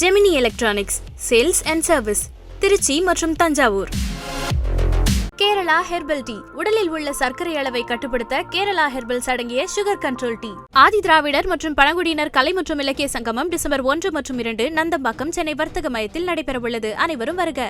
Gemini electronics sales and service Trichy மற்றும் Thanjavur Kerala herbal tea உடலில் உள்ள சர்க்கரை அளவை கட்டுப்படுத்த கேரளா ஹெர்பல்ஸ் அடங்கிய sugar control tea Adi Dravidar மற்றும் பழங்குடியினர் கலை மற்றும் இலக்கிய சங்கமம் டிசம்பர் ஒன்று மற்றும் இரண்டு நந்தம்பாக்கம் சென்னை வர்த்தக மையத்தில் நடைபெறவுள்ளது. அனைவரும் வருக.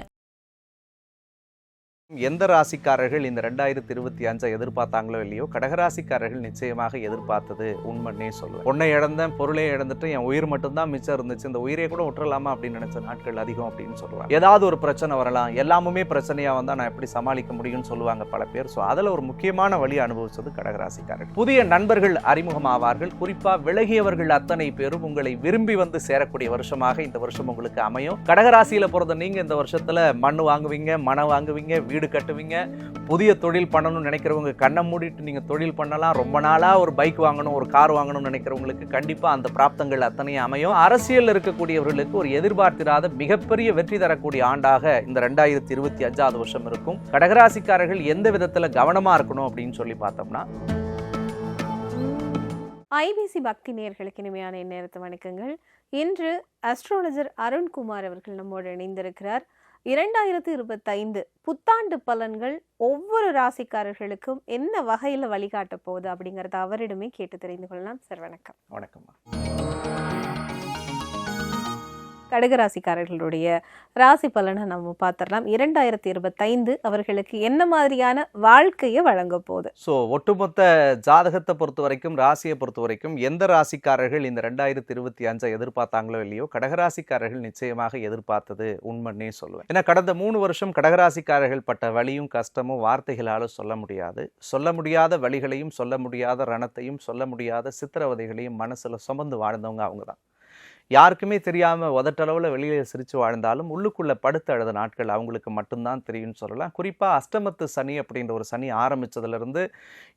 எந்த ராசிக்காரர்கள் இந்த ரெண்டாயிரத்தி இருபத்தி அஞ்சை எதிர்பார்த்தாங்களோ இல்லையோ கடகராசிக்காரர்கள் நிச்சயமாக எதிர்பார்த்தது உண்மைன்னே சொல்லுவேன். பொண்ணை இழந்தேன் பொருளை இழந்துட்டு என் உயிர் மட்டும்தான் மிச்சம் இருந்துச்சு இந்த உயிரை கூட விட்டுறலாமா அப்படின்னு நினைச்ச நாட்கள் அதிகம் அப்படின்னு சொல்லுவாங்க ஏதாவது ஒரு பிரச்சனை வரலாம் எல்லாமுமே பிரச்சனையா வந்தா நான் எப்படி சமாளிக்க முடியும்னு சொல்லுவாங்க பல பேர். ஸோ அதுல ஒரு முக்கியமான வழி அனுபவிச்சது கடகராசிக்காரர்கள். புதிய நண்பர்கள் அறிமுகமாவார்கள் குறிப்பா விலகியவர்கள் அத்தனை பேரும் உங்களை விரும்பி வந்து சேரக்கூடிய வருஷமாக இந்த வருஷம் உங்களுக்கு அமையும். கடகராசியில பிறந்த நீங்க இந்த வருஷத்துல மண் வாங்குவீங்க மனம் வாங்குவீங்க வீடு கட்டுவீங்க. புதிய தொழில் பண்ணணும்னு நினைக்கிறவங்க கண்ணை மூடிட்டு நீங்க தொழில் பண்ணலாம். ரொம்ப நாளா ஒரு பைக் வாங்கணும் ஒரு கார் வாங்கணும்னு நினைக்கிறவங்களுக்கு கண்டிப்பா அந்த பிராப்தங்கள் அத்தனையும் அமையும். அரசியல் இருக்கக்கூடியவர்களுக்கு ஒரு எதிர்பார்த்திராத மிகப்பெரிய வெற்றி தரக்கூடிய ஆண்டாக இந்த ரெண்டாயிரத்தி இருபத்தி அஞ்சாவது வருஷம் இருக்கும். கடகராசிக்காரர்கள் எந்த விதத்தில் கவனமா இருக்கணும் அப்படின்னு சொல்லி பார்த்தோம்னா ஐபிசி பக்தி நேயர்களுக்கு இனிமையான இந்நேரத்து வணக்கங்கள். இன்று அஸ்ட்ராலஜர் அருண்குமார் அவர்கள் நம்மோடு இணைந்திருக்கிறார். இரண்டாயிரத்து இருபத்தைந்து புத்தாண்டு பலன்கள் ஒவ்வொரு ராசிக்காரர்களுக்கும் என்ன வகையில் வழிகாட்ட போகுது அப்படிங்கறத அவரிடமே கேட்டு தெரிந்து கொள்ளலாம். சார் வணக்கம். வணக்கம்மா. கடகராசிக்காரர்களுடைய ராசி பலனை நம்ம பார்த்துடலாம். இரண்டாயிரத்தி இருபத்தைந்து அவர்களுக்கு என்ன மாதிரியான வாழ்க்கையை வழங்க போகுது? ஸோ ஒட்டுமொத்த ஜாதகத்தை பொறுத்த வரைக்கும் ராசியை பொறுத்த வரைக்கும் எந்த ராசிக்காரர்கள் இந்த ரெண்டாயிரத்தி இருபத்தி அஞ்சை எதிர்பார்த்தாங்களோ இல்லையோ கடகராசிக்காரர்கள் நிச்சயமாக எதிர்பார்த்தது உண்மைன்னே சொல்லுவேன். ஏன்னா கடந்த மூணு வருஷம் கடகராசிக்காரர்கள் பட்ட வழியும் கஷ்டமும் வார்த்தைகளால் சொல்ல முடியாது. சொல்ல முடியாத வழிகளையும் சொல்ல முடியாத ரணத்தையும் சொல்ல முடியாத சித்திரவதைகளையும் மனசில் சுமந்து வாழ்ந்தவங்க அவங்க தான் யாருக்குமே தெரியாமல் உதட்டளவில் வெளியில் சிரித்து வாழ்ந்தாலும் உள்ளுக்குள்ளே படுத்து அழுத நாட்கள் அவங்களுக்கு மட்டும்தான் தெரியும்னு சொல்லலாம். குறிப்பாக அஷ்டமத்து சனி அப்படின்ற ஒரு சனி ஆரம்பித்ததுலேருந்து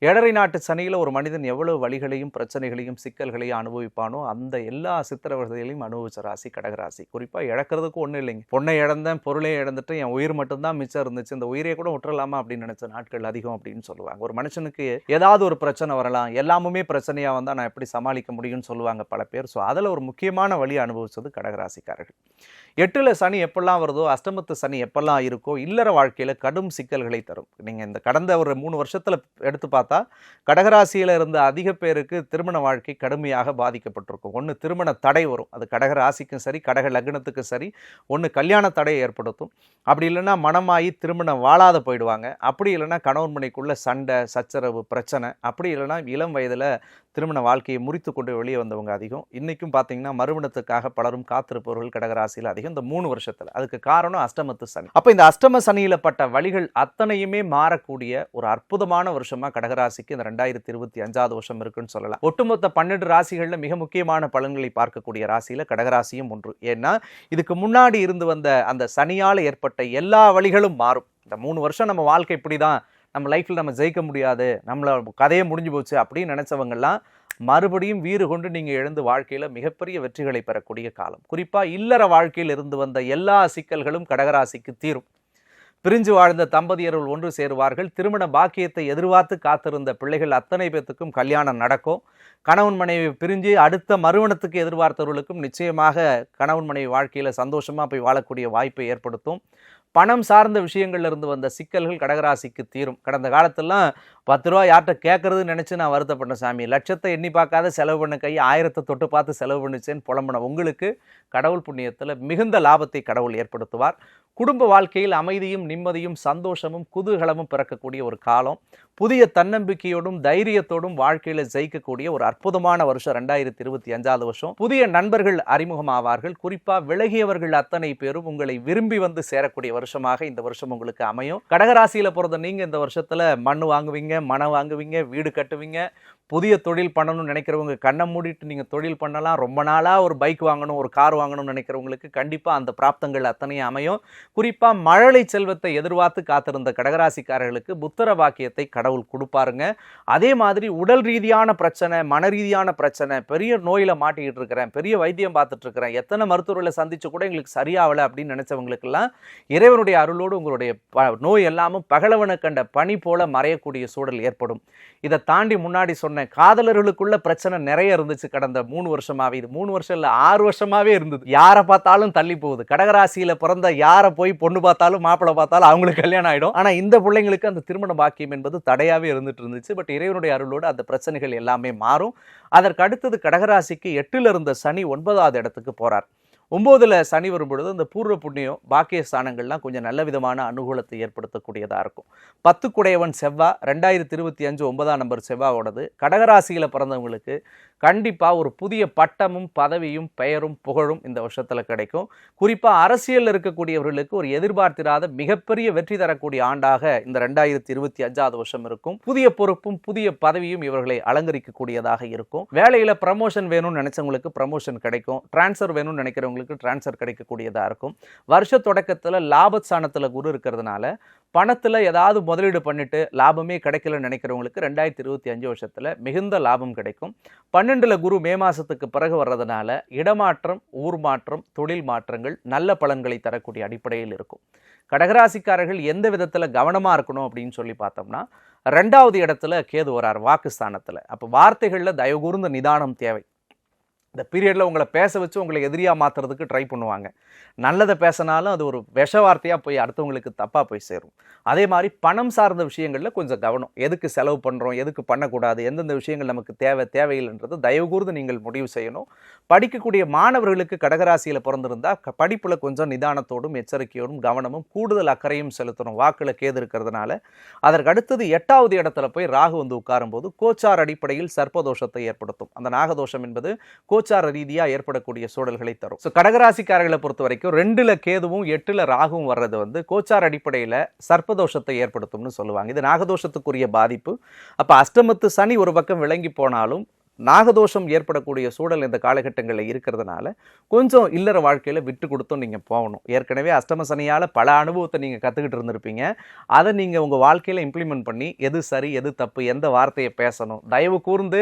ஏழரை நாட்டு சனியில் ஒரு மனிதன் எவ்வளோ வழிகளையும் பிரச்சனைகளையும் சிக்கல்களையும் அனுபவிப்பானோ அந்த எல்லா சித்திரவதைகளையும் அனுபவிச்ச ராசி கடகராசி குறிப்பாக இழக்கிறதுக்கு ஒன்றும் இல்லைங்க. பொண்ணை இழந்தேன் பொருளை இழந்துட்டு என் உயிர் மட்டும்தான் மிச்சம் இருந்துச்சு. இந்த உயிரை கூட விட்டுறலாமா அப்படின்னு நினச்ச நாட்கள் அதிகம் அப்படின்னு சொல்லுவாங்க. ஒரு மனுஷனுக்கு ஏதாவது ஒரு பிரச்சனை வரலாம். எல்லாமுமே பிரச்சனையாக வந்தால் நான் எப்படி சமாளிக்க முடியும்னு சொல்லுவாங்க பல பேர். ஸோ அதில் ஒரு முக்கியமான வழியை அனுபவிச்சது கடகராசிக்காரர்கள். எட்டில் சனி எப்பெல்லாம் வருதோ அஷ்டமத்து சனி எப்பெல்லாம் இருக்கோ இல்லற வாழ்க்கையில் கடும் சிக்கல்களை தரும். நீங்கள் இந்த கடந்த ஒரு மூணு வருஷத்தில் எடுத்து பார்த்தா கடகராசியில் இருந்த அதிக பேருக்கு திருமண வாழ்க்கை கடுமையாக பாதிக்கப்பட்டிருக்கும். ஒன்று திருமண தடை வரும். அது கடக ராசிக்கும் சரி கடக லக்னத்துக்கும் சரி ஒன்று கல்யாண தடையை ஏற்படுத்தும். அப்படி இல்லைன்னா மனமாகி திருமணம் வாழாத போயிடுவாங்க. அப்படி இல்லைன்னா கணவன்மனைக்குள்ள சண்டை சச்சரவு பிரச்சனை. அப்படி இல்லைன்னா இளம் வயதில் திருமண வாழ்க்கையை முறித்து கொண்டு வெளியே வந்தவங்க அதிகம். இன்றைக்கும் பார்த்தீங்கன்னா மறுமணத்துக்காக பலரும் காத்திருப்பவர்கள் கடகராசியில் அதிகம் இந்த மூணு வருஷத்தில். அதுக்கு காரணம் அஷ்டமத்து சனி. அப்போ இந்த அஷ்டம சனியில் பட்ட வழிகள் அத்தனையுமே மாறக்கூடிய ஒரு அற்புதமான வருஷமா கடகராசிக்கு இந்த ரெண்டாயிரத்தி இருபத்தி அஞ்சாவது வருஷம் இருக்குன்னு சொல்லலாம். ஒட்டுமொத்த பன்னெண்டு ராசிகளில் மிக முக்கியமான பலன்களை பார்க்கக்கூடிய ராசியில் கடகராசியும் ஒன்று. ஏன்னா இதுக்கு முன்னாடி இருந்து வந்த அந்த சனியால் ஏற்பட்ட எல்லா வழிகளும் மாறும். இந்த மூணு வருஷம் நம்ம வாழ்க்கை இப்படி தான் நம்ம லைஃப்பில் நம்ம ஜெயிக்க முடியாது. நம்மளை கதையை முடிஞ்சு போச்சு அப்படின்னு நினச்சவங்கெல்லாம் மறுபடியும் வீறு கொண்டு நீங்கள் எழுந்து வாழ்க்கையில் மிகப்பெரிய வெற்றிகளை பெறக்கூடிய காலம். குறிப்பாக இல்லற வாழ்க்கையில் இருந்து வந்த எல்லா சிக்கல்களும் கடகராசிக்கு தீரும். பிரிஞ்சு வாழ்ந்த தம்பதியர்கள் ஒன்று சேருவார்கள். திருமண பாக்கியத்தை எதிர்பார்த்து காத்திருந்த பிள்ளைகள் அத்தனை பேத்துக்கும் கல்யாணம் நடக்கும். கணவன் மனைவி பிரிஞ்சு அடுத்த மறுவணத்துக்கு எதிர்பார்த்தவர்களுக்கும் நிச்சயமாக கணவன் மனைவி வாழ்க்கையில் சந்தோஷமாக போய் வாழக்கூடிய வாய்ப்பை ஏற்படுத்தும். பணம் சார்ந்த விஷயங்கள்ல இருந்து வந்த சிக்கல்கள் கடகராசிக்கு தீரும். கடந்த காலத்தெல்லாம் பத்து ரூபா யார்கிட்ட கேட்கறதுன்னு நினச்சி நான் வருத்தப்பட்டேன் சாமி. லட்சத்தை எண்ணி பார்க்காத செலவு பண்ண கை ஆயிரத்தை தொட்டு பார்த்து செலவு பண்ணுச்சேன்னு புலம்புன உங்களுக்கு கடவுள் புண்ணியத்தில் மிகுந்த லாபத்தை கடவுள் ஏற்படுத்துவார். குடும்ப வாழ்க்கையில் அமைதியும் நிம்மதியும் சந்தோஷமும் குதூகலமும் பிறக்கக்கூடிய ஒரு காலம். புதிய தன்னம்பிக்கையோடும் தைரியத்தோடும் வாழ்க்கையில் ஜெயிக்கக்கூடிய ஒரு அற்புதமான வருஷம் ரெண்டாயிரத்தி இருபத்தி அஞ்சாவது வருஷம். புதிய நண்பர்கள் அறிமுகமாவார்கள். குறிப்பாக விலகியவர்கள் அத்தனை பேரும் உங்களை விரும்பி வந்து சேரக்கூடிய வருஷமாக இந்த வருஷம் உங்களுக்கு அமையும். கடகராசியில் பிறந்த நீங்கள் இந்த வருஷத்தில் மண் வாங்குவீங்க மனம் வாங்குவீங்க வீடு கட்டுவீங்க புதிய தொழில் பண்ணணும்னு நினைக்கிறவங்க கண்ணை மூடிட்டு நீங்கள் தொழில் பண்ணலாம். ரொம்ப நாளாக ஒரு பைக் வாங்கணும் ஒரு கார் வாங்கணும்னு நினைக்கிறவங்களுக்கு கண்டிப்பாக அந்த பிராப்தங்கள் அத்தனையும் அமையும். குறிப்பாக மழலை செல்வத்தை எதிர்பார்த்து காத்திருந்த கடகராசிக்காரர்களுக்கு புத்தர வாக்கியத்தை கடவுள் கொடுப்பாருங்க. அதே மாதிரி உடல் ரீதியான பிரச்சனை மன ரீதியான பிரச்சனை பெரிய நோயில் மாட்டிக்கிட்டு இருக்கிறேன் பெரிய வைத்தியம் பார்த்துட்டு இருக்கிறேன் எத்தனை மருத்துவர்களை சந்திச்சு கூட எங்களுக்கு சரியாகலை அப்படின்னு நினைச்சவங்களுக்கெல்லாம் இறைவனுடைய அருளோடு உங்களுடைய ப- நோய் எல்லாமும் பகலவனை கண்ட பனி போல மறையக்கூடிய சூழல் ஏற்படும். இதை தாண்டி முன்னாடி சொன்ன சொன்னேன் காதலர்களுக்குள்ள பிரச்சனை நிறைய இருந்துச்சு கடந்த மூணு வருஷமாவே. இது மூணு வருஷம் இல்லை ஆறு வருஷமாவே இருந்தது. யாரை பார்த்தாலும் தள்ளி போகுது. கடகராசியில பிறந்த யாரை போய் பொண்ணு பார்த்தாலும் மாப்பிள்ளை பார்த்தாலும் அவங்களுக்கு கல்யாணம் ஆயிடும். ஆனா இந்த பிள்ளைங்களுக்கு அந்த திருமண பாக்கியம் என்பது தடையாவே இருந்துட்டு இருந்துச்சு. பட் இறைவனுடைய அருளோடு அந்த பிரச்சனைகள் எல்லாமே மாறும். அதற்கு அடுத்தது கடகராசிக்கு எட்டில் இருந்த சனி ஒன்பதாவது இடத்துக்கு போறார். ஒம்போதில் சனி வரும்பொழுது இந்த பூர்வ புண்ணியம் பாக்கிய ஸ்தானங்கள்லாம் கொஞ்சம் நல்ல விதமான அனுகூலத்தை ஏற்படுத்தக்கூடியதாக இருக்கும். பத்து குடையவன் செவ்வா ரெண்டாயிரத்தி இருபத்தி அஞ்சு ஒன்பதாம் நம்பர் செவ்வாவோடது. கடகராசியில் பிறந்தவங்களுக்கு கண்டிப்பாக ஒரு புதிய பட்டமும் பதவியும் பெயரும் புகழும் இந்த வருஷத்தில் கிடைக்கும். குறிப்பாக அரசியலில் இருக்கக்கூடியவர்களுக்கு ஒரு எதிர்பார்த்திராத மிகப்பெரிய வெற்றி தரக்கூடிய ஆண்டாக இந்த ரெண்டாயிரத்தி இருபத்தி அஞ்சாவது வருஷம் இருக்கும். புதிய பொறுப்பும் புதிய பதவியும் இவர்களை அலங்கரிக்கக்கூடியதாக இருக்கும். வேலையில் ப்ரமோஷன் வேணும்னு நினைச்சவங்களுக்கு ப்ரமோஷன் கிடைக்கும். டிரான்ஸ்ஃபர் வேணும்னு நினைக்கிறவங்களுக்கு டிரான்ஸ்ஃபர் கிடைக்கக்கூடியதாக இருக்கும். வருஷ தொடக்கத்தில் லாபஸ்தானத்தில் குரு இருக்கிறதுனால பணத்தில் ஏதாவது முதலீடு பண்ணிட்டு லாபமே கிடைக்கலன்னு நினைக்கிறவங்களுக்கு ரெண்டாயிரத்தி இருபத்தி அஞ்சு வருஷத்தில் மிகுந்த லாபம் கிடைக்கும். பன்னெண்டுல குரு மே மாசத்துக்கு பிறகு வர்றதுனால இடமாற்றம் ஊர் மாற்றம் தொழில் மாற்றங்கள் நல்ல பலன்களை தரக்கூடிய அடிப்படையில் இருக்கும். கடகராசிக்காரர்கள் எந்த விதத்துல கவனமா இருக்கணும் அப்படின்னு சொல்லி பார்த்தோம்னா ரெண்டாவது இடத்துல கேது வரார் வாக்குஸ்தானத்துல அப்போ வார்த்தைகள்ல தயவுகூர்ந்த நிதானம் தேவை. இந்த பீரியடில் உங்களை பேச வச்சு உங்களை எதிரியாக மாற்றுறதுக்கு ட்ரை பண்ணுவாங்க. நல்லதை பேசினாலும் அது ஒரு விஷ வார்த்தையாக போய் அடுத்தவங்களுக்கு தப்பாக போய் சேரும். அதே மாதிரி பணம் சார்ந்த விஷயங்களில் கொஞ்சம் கவனம். எதுக்கு செலவு பண்ணுறோம் எதுக்கு பண்ணக்கூடாது? எந்தெந்த விஷயங்கள் நமக்கு தேவை தேவையில்லைன்றது தயவுகூர்ந்து நீங்கள் முடிவு செய்யணும். படிக்கக்கூடிய மாணவர்களுக்கு கடகராசியில் பிறந்திருந்தால் க- கொஞ்சம் நிதானத்தோடும் எச்சரிக்கையோடும் கவனமும் கூடுதல் அக்கறையும் செலுத்தணும். வாக்கில் கேது இருக்கிறதுனால. அதற்கு அடுத்தது எட்டாவது இடத்துல போய் ராகு வந்து உட்காரும்போது கோச்சார் அடிப்படையில் சர்ப்பதோஷத்தை ஏற்படுத்தும். அந்த நாகதோஷம் என்பது கோச்சார ரீதியாக ஏற்படக்கூடிய சூழல்களை தரும். ஸோ கடகராசிக்காரர்களை பொறுத்த வரைக்கும் ரெண்டில் கேதுவும் எட்டில் ராகுவும் வர்றது வந்து கோச்சார் அடிப்படையில் சர்ப்பதோஷத்தை ஏற்படுத்தும்னு சொல்லுவாங்க. இது நாகதோஷத்துக்குரிய பாதிப்பு. அப்போ அஷ்டமத்து சனி ஒரு பக்கம் விளங்கி போனாலும் நாகதோஷம் ஏற்படக்கூடிய சூழல் இந்த காலகட்டங்களில் இருக்கிறதுனால கொஞ்சம் இல்லற வாழ்க்கையில விட்டு கொடுத்தும் நீங்க போகணும். ஏற்கனவே அஷ்டமசனியால் பல அனுபவத்தை நீங்க கத்துக்கிட்டு இருந்திருப்பீங்க. அதை நீங்க உங்க வாழ்க்கையில் இம்ப்ளிமெண்ட் பண்ணி எது சரி எது தப்பு எந்த வார்த்தையை பேசணும் தயவு கூர்ந்து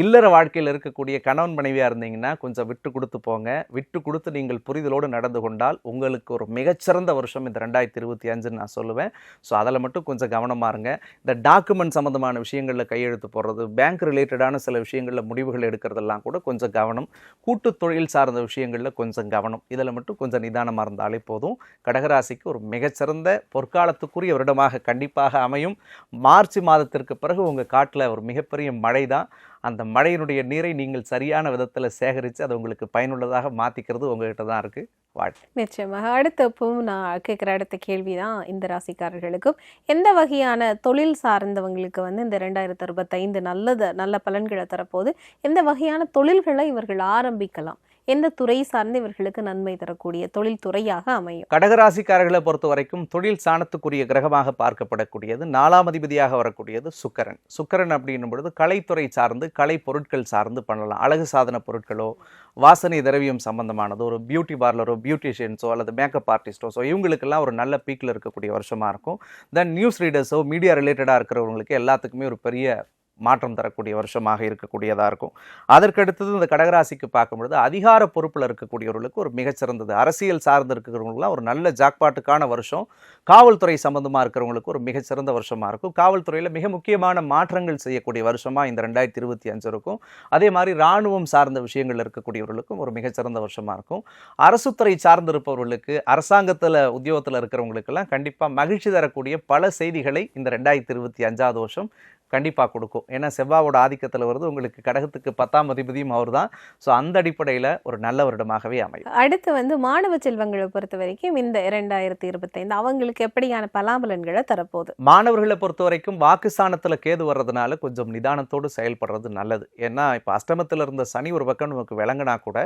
இல்லற வாழ்க்கையில் இருக்கக்கூடிய கணவன் மனைவியாக இருந்தீங்கன்னா கொஞ்சம் விட்டு கொடுத்து போங்க. விட்டு கொடுத்து நீங்கள் புரிதலோடு நடந்து கொண்டால் உங்களுக்கு ஒரு மிகச்சிறந்த வருஷம் இந்த ரெண்டாயிரத்தி இருபத்தி அஞ்சுன்னு நான் சொல்லுவேன். ஸோ அதில் மட்டும் கொஞ்சம் கவனமாக இருங்க. இந்த டாக்குமெண்ட் சம்மந்தமான விஷயங்களில் கையெழுத்து போடுறது பேங்க் ரிலேட்டடான சில விஷயங்களில் முடிவுகள் எடுக்கிறதெல்லாம் கூட கொஞ்சம் கவனம். கூட்டு தொழில் சார்ந்த விஷயங்களில் கொஞ்சம் கவனம். இதில் மட்டும் கொஞ்சம் நிதானமாக இருந்தாலே போதும். கடகராசிக்கு ஒரு மிகச்சிறந்த பொற்காலத்துக்குரிய வருடமாக கண்டிப்பாக அமையும். மார்ச் மாதத்திற்கு பிறகு உங்கள் காட்டில் ஒரு மிகப்பெரிய மழை தான் அந்த மழையினுடைய நீரை நீங்கள் சரியான விதத்தில் சேகரித்து அது உங்களுக்கு பயனுள்ளதாக மாற்றிக்கிறது உங்ககிட்ட தான் இருக்குது வாழ்க்கை நிச்சயமாக. அடுத்தப்பும் நான் கேட்குற அடுத்த கேள்வி தான் இந்த ராசிக்காரர்களுக்கும். எந்த வகையான தொழில் சார்ந்தவங்களுக்கு வந்து இந்த ரெண்டாயிரத்தி அறுபத்தைந்து நல்லது நல்ல பலன்களை தரப்போது எந்த வகையான தொழில்களை இவர்கள் ஆரம்பிக்கலாம்? எந்த துறை சார்ந்து இவர்களுக்கு நன்மை தரக்கூடிய தொழில் துறையாக அமையும். கடகராசிக்காரர்களை பொறுத்த வரைக்கும் தொழில் சாணத்துக்குரிய கிரகமாக பார்க்கப்படக்கூடியது. நாலாம் அதிபதியாக வரக்கூடியது சுக்கரன். சுக்கரன் அப்படின்னும் பொழுது கலைத்துறை சார்ந்து கலை பொருட்கள் சார்ந்து பண்ணலாம். அழகு சாதன பொருட்களோ வாசனை திரவியம் சம்பந்தமானது ஒரு பியூட்டி பார்லரோ பியூட்டிஷியன்ஸோ அல்லது மேக்கப் ஆர்டிஸ்டோ ஸோ இவங்களுக்கெல்லாம் ஒரு நல்ல பீக்கில் இருக்கக்கூடிய வருஷமாக இருக்கும். தென் நியூஸ் ரீடர்ஸோ மீடியா ரிலேட்டடாக இருக்கிறவங்களுக்கு எல்லாத்துக்குமே ஒரு பெரிய மாற்றம் தரக்கூடிய வருஷமாக இருக்கக்கூடியதாக இருக்கும். அதற்கடுத்தது இந்த கடகராசிக்கு பார்க்கும்பொழுது அதிகார பொறுப்பில் இருக்கக்கூடியவர்களுக்கு ஒரு மிகச்சிறந்தது. அரசியல் சார்ந்து இருக்கிறவங்களுக்குலாம் ஒரு நல்ல ஜாக்பாட்டுக்கான வருஷம். காவல்துறை சம்பந்தமாக இருக்கிறவங்களுக்கு ஒரு மிகச்சிறந்த வருஷமாக இருக்கும். காவல்துறையில் மிக முக்கியமான மாற்றங்கள் செய்யக்கூடிய வருஷமாக இந்த ரெண்டாயிரத்தி இருபத்தி அஞ்சு இருக்கும். அதே மாதிரி இராணுவம் சார்ந்த விஷயங்கள் இருக்கக்கூடியவர்களுக்கும் ஒரு மிகச்சிறந்த வருஷமாக இருக்கும். அரசுத்துறை சார்ந்து இருப்பவர்களுக்கு அரசாங்கத்தில் உத்தியோகத்தில் இருக்கிறவங்களுக்கெல்லாம் கண்டிப்பாக மகிழ்ச்சி தரக்கூடிய பல செய்திகளை இந்த ரெண்டாயிரத்தி இருபத்தி அஞ்சாவது வருஷம் கண்டிப்பாக கொடுக்கும். ஏன்னா செவ்வாவோட ஆதிக்கத்தில் வருது உங்களுக்கு கடகத்துக்கு பத்தாம் அதிபதியும் அவர் தான் ஸோ அந்த அடிப்படையில் ஒரு நல்ல வருடமாகவே அமையும். அடுத்து வந்து மாணவ செல்வங்களை பொறுத்த வரைக்கும் இந்த இரண்டாயிரத்தி இருபத்தைந்து அவங்களுக்கு எப்படியான பலாபலன்களை தரப்போகுது? மாணவர்களை பொறுத்த வரைக்கும் வாக்குஸ்தானத்தில் கேது வர்றதுனால கொஞ்சம் நிதானத்தோடு செயல்படுறது நல்லது. ஏன்னா இப்போ அஷ்டமத்தில் இருந்த சனி ஒரு பக்கம் நமக்கு விளங்கினா கூட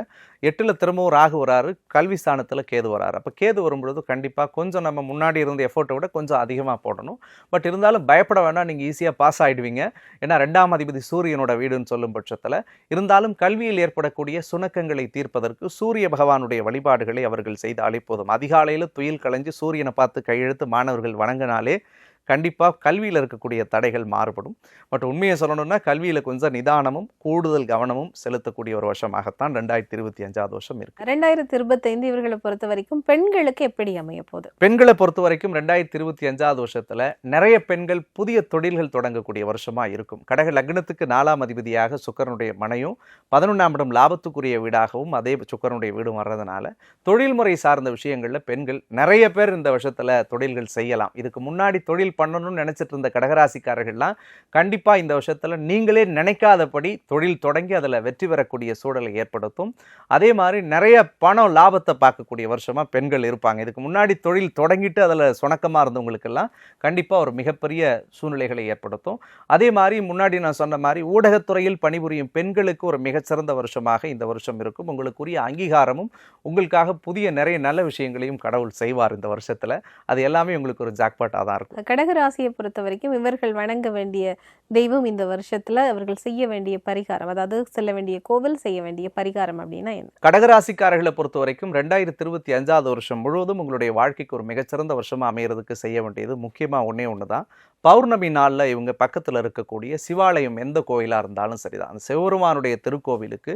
எட்டில் திரும்பவும் ராகு வராரு கல்வி ஸ்தானத்தில் கேது வராரு. அப்போ கேது வரும்பொழுது கண்டிப்பாக கொஞ்சம் நம்ம முன்னாடி இருந்த எஃபோர்ட்டை விட கொஞ்சம் அதிகமாக போடணும். பட் இருந்தாலும் பயப்பட வேண்டாம் நீங்கள் ஈஸியாக பாஸ் ஆயிடுவீங்க. ஏன்னா ரெண்டாம் அதிபதி சூரியனோட வீடுன்னு சொல்லும் பட்சத்தில் இருந்தாலும் கல்வியில் ஏற்படக்கூடிய சுணக்கங்களை தீர்ப்பதற்கு சூரிய பகவானுடைய வழிபாடுகளை அவர்கள் செய்தாலே போதும். அதிகாலையில் துயில் களைஞ்சு சூரியனை பார்த்து கையெழுத்து மாணவர்கள் வணங்கினாலே கண்டிப்பாக கல்வியில் இருக்கக்கூடிய தடைகள் மாறுபடும். பட் உண்மையை சொல்லணும்னா கல்வியில் கொஞ்சம் நிதானமும் கூடுதல் கவனமும் செலுத்தக்கூடிய ஒரு வருஷமாகத்தான் ரெண்டாயிரத்தி இருபத்தி அஞ்சாவது வருஷம் இருக்கு. ரெண்டாயிரத்தி இருபத்தைந்து இவர்களை பொறுத்த வரைக்கும் பெண்களுக்கு எப்படி அமைய போகுது? பெண்களை பொறுத்த வரைக்கும் ரெண்டாயிரத்தி இருபத்தி அஞ்சாவது வருஷத்துல நிறைய பெண்கள் புதிய தொழில்கள் தொடங்கக்கூடிய வருஷமா இருக்கும். கடக லக்னத்துக்கு நாலாம் அதிபதியாக சுக்கரனுடைய மனையும் பதினொன்றாம் இடம் லாபத்துக்குரிய வீடாகவும் அதே சுக்கரனுடைய வீடும் வர்றதுனால தொழில்முறை சார்ந்த விஷயங்கள்ல பெண்கள் நிறைய பேர் இந்த வருஷத்துல தொழில்கள் செய்யலாம். இதுக்கு முன்னாடி தொழில் பண்ணணும்னு நினச்சிட்டு இருந்த கடகராசிக்காரர்கள்லாம் கண்டிப்பாக இந்த வருஷத்துல நீங்களே நினைக்காதபடி தொழில் தொடங்கி அதில் வெற்றி பெறக்கூடிய சூழலை ஏற்படுத்தும். அதே மாதிரி நிறைய பணம் லாபத்தை பார்க்கக்கூடிய வருஷமா பெண்கள் இருப்பாங்க. இதுக்கு முன்னாடி தொழில் தொடங்கிட்டு அதில் சுணக்கமாக இருந்தவங்களுக்கெல்லாம் கண்டிப்பாக ஒரு மிகப்பெரிய சூழ்நிலைகளை ஏற்படுத்தும். அதே மாதிரி முன்னாடி நான் சொன்ன மாதிரி ஊடகத்துறையில் பணிபுரியும் பெண்களுக்கு ஒரு மிகச்சிறந்த வருஷமாக இந்த வருஷம் இருக்கும். உங்களுக்குரிய அங்கீகாரமும் உங்களுக்காக புதிய நிறைய நல்ல விஷயங்களையும் கடவுள் செய்வார் இந்த வருஷத்தில். அது எல்லாமே உங்களுக்கு ஒரு ஜாக்பாட்டாக தான் இருக்கும் கடகராசியை பொறுத்த வரைக்கும் இவர்கள் வணங்க வேண்டிய தெய்வம் இந்த வருஷத்துல அவர்கள் செய்ய வேண்டிய பரிகாரம். அதாவது செல்ல வேண்டிய கோவில் செய்ய வேண்டிய பரிகாரம் அப்படின்னா என்ன? கடகராசிக்காரர்களை பொறுத்த வரைக்கும் ரெண்டாயிரத்தி இருபத்தி அஞ்சாவது வருஷம் முழுவதும் உங்களுடைய வாழ்க்கைக்கு ஒரு மிகச்சிறந்த வருஷமா அமையறதுக்கு செய்ய வேண்டியது முக்கியமாக ஒன்றே ஒன்று தான் பௌர்ணமி நாளில் இவங்க பக்கத்தில் இருக்கக்கூடிய சிவாலயம் எந்த கோயிலாக இருந்தாலும் சரிதான். அந்த சிவபெருமானுடைய திருக்கோவிலுக்கு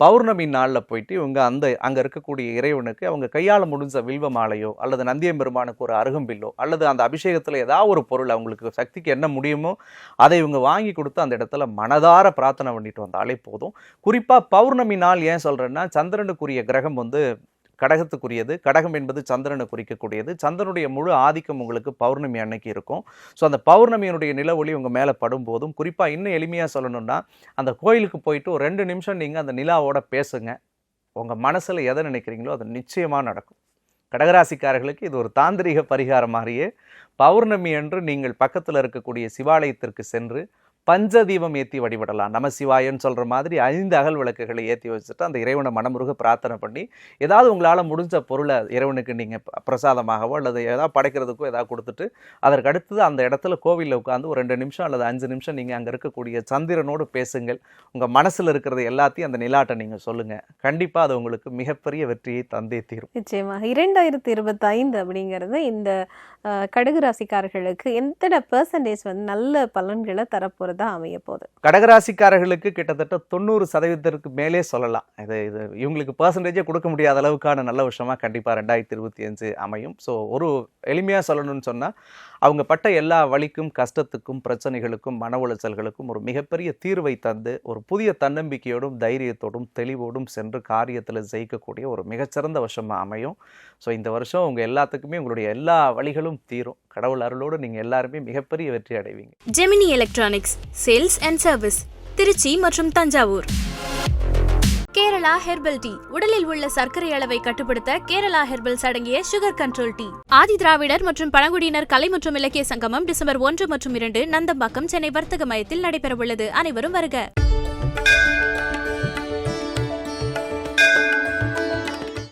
பௌர்ணமி நாளில் போயிட்டு இவங்க அந்த அங்கே இருக்கக்கூடிய இறைவனுக்கு அவங்க கையால் முடிஞ்ச வில்வ மாலையோ அல்லது நந்தியம்பெருமானுக்கு ஒரு அருகம்பில்லோ அல்லது அந்த அபிஷேகத்தில் ஏதாவது ஒரு பொருள் அவங்களுக்கு சக்திக்கு என்ன முடியுமோ அதை இவங்க வாங்கி கொடுத்து அந்த இடத்துல மனதார பிரார்த்தனை பண்ணிட்டு வந்தாலே போதும். குறிப்பாக பௌர்ணமி நாள் ஏன் சொல்கிறேன்னா சந்திரனுக்குரிய கிரகம் வந்து கடகத்துக்குரியது. கடகம் என்பது சந்திரனை குறிக்கக்கூடியது. சந்திரனுடைய முழு ஆதிக்கம் உங்களுக்கு பௌர்ணமி அன்னைக்கு இருக்கும். ஸோ அந்த பௌர்ணமியினுடைய ஒளி உங்கள் மேலே படும்போதும் குறிப்பாக இன்னும் எளிமையாக சொல்லணும்னா அந்த கோயிலுக்கு போயிட்டு ஒரு ரெண்டு நிமிஷம் நீங்கள் அந்த நிலாவோட பேசுங்க. உங்கள் மனசில் எதை நினைக்கிறீங்களோ அது நிச்சயமாக நடக்கும். கடகராசிக்காரர்களுக்கு இது ஒரு தாந்திரிக பரிகாரம் மாதிரியே பௌர்ணமி அன்று நீங்கள் பக்கத்தில் இருக்கக்கூடிய சிவாலயத்திற்கு சென்று பஞ்சதீபம் ஏற்றி வழிபடலாம். நம்ம சிவாயன்னு சொல்கிற மாதிரி ஐந்து அகல் விளக்குகளை ஏற்றி வச்சுட்டு அந்த இறைவனை மனமுருக பிரார்த்தனை பண்ணி ஏதாவது உங்களால் முடிஞ்ச பொருளை இறைவனுக்கு நீங்கள் பிரசாதமாகவோ அல்லது ஏதாவது படைக்கிறதுக்கோ ஏதாவது கொடுத்துட்டு அதற்கு அடுத்தது அந்த இடத்துல கோவிலில் உட்காந்து ஒரு ரெண்டு நிமிஷம் அல்லது அஞ்சு நிமிஷம் நீங்கள் அங்கே இருக்கக்கூடிய சந்திரனோடு பேசுங்கள். உங்கள் மனசில் இருக்கிறது எல்லாத்தையும் அந்த நிலாட்டை நீங்கள் சொல்லுங்கள் கண்டிப்பாக அது உங்களுக்கு மிகப்பெரிய வெற்றியை தந்தே தீரும். நிச்சயமாக. இரண்டாயிரத்தி இருபத்தைந்து அப்படிங்கிறது இந்த கடுகு ராசிக்காரர்களுக்கு எத்தனை பர்சன்டேஜ் வந்து நல்ல பலன்களை தரப்போறதா அமைய போகுது கடகராசிக்காரர்களுக்கு கிட்டத்தட்ட தொண்ணூறு சதவீதத்திற்கு மேலே சொல்லலாம். இது இது இவங்களுக்கு பர்சன்டேஜே கொடுக்க முடியாத அளவுக்கான நல்ல விஷயமா கண்டிப்பாக ரெண்டாயிரத்தி இருபத்தி அஞ்சு அமையும். ஸோ ஒரு எளிமையாக சொல்லணும்னு சொன்னால் அவங்க பட்ட எல்லா வழிக்கும் கஷ்டத்துக்கும் பிரச்சனைகளுக்கும் மன உளைச்சல்களுக்கும் ஒரு மிகப்பெரிய தீர்வை தந்து ஒரு புதிய தன்னம்பிக்கையோடும் தைரியத்தோடும் தெளிவோடும் சென்று காரியத்தில் ஜெயிக்கக்கூடிய ஒரு மிகச்சிறந்த வருஷமாக அமையும். ஸோ இந்த வருஷம் உங்கள் எல்லாத்துக்குமே உங்களுடைய எல்லா வழிகளும் தீரும். கடவுள் அருளோடு நீங்கள் எல்லாருமே மிகப்பெரிய வெற்றி அடைவீங்க. Gemini electronics sales and service Trichy மற்றும் தஞ்சாவூர் கேரளா ஹெர்பல் டீ. உடலில் உள்ள சர்க்கரை அளவை கட்டுப்படுத்த கேரளா ஹெர்பல்ஸ் அடங்கிய sugar control tea. Adi Dravidar மற்றும் பழங்குடியினர் கலை மற்றும் இலக்கிய சங்கமம் டிசம்பர் ஒன்று மற்றும் இரண்டு நந்தம்பாக்கம் சென்னை வர்த்தக மையத்தில் நடைபெறவுள்ளது. அனைவரும் வருக.